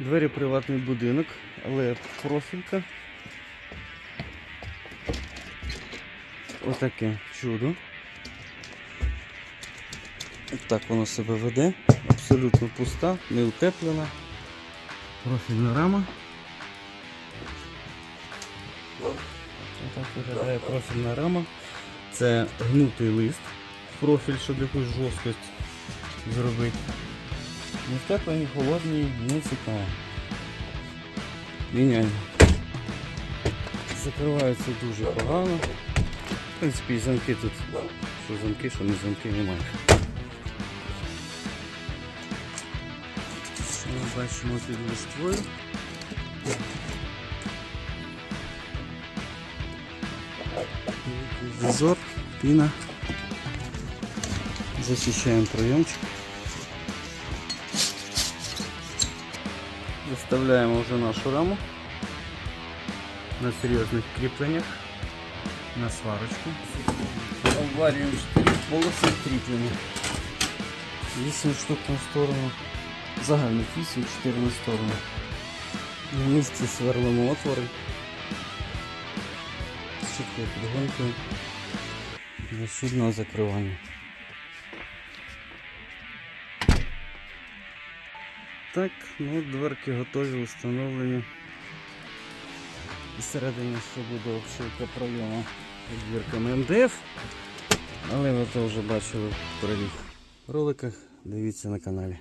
Двері приватний будинок, але профілька. Отаке чудо. Так воно себе веде. Абсолютно пуста, не утеплена. Профільна рама. Отак виглядає профільна рама. Це гнутий лист профіль, щоб якусь жорсткость зробити. Ні в тепло, ні холодні, не цікаво. Міняємо. Закриваються дуже погано. В принципі, замки тут. Що замки, що не замки, немає. Ми бачимо під листвою? Зазор, піна. Защищаем проемчик. Виставляємо вже нашу раму на серйозних кріпленнях, на сварочку. Обварюємо 4 полоси кріплення. 8 штук на сторону. Загальних 8, 4 на сторону. На місці сверлимо отвори. З чіткою підгонкою. Для закривання. Так, ну дверки готові, встановлені. Всередині ще буде обшивка пройому з дверками МДФ. Але ви це вже бачили в перелік роликах. Дивіться на каналі.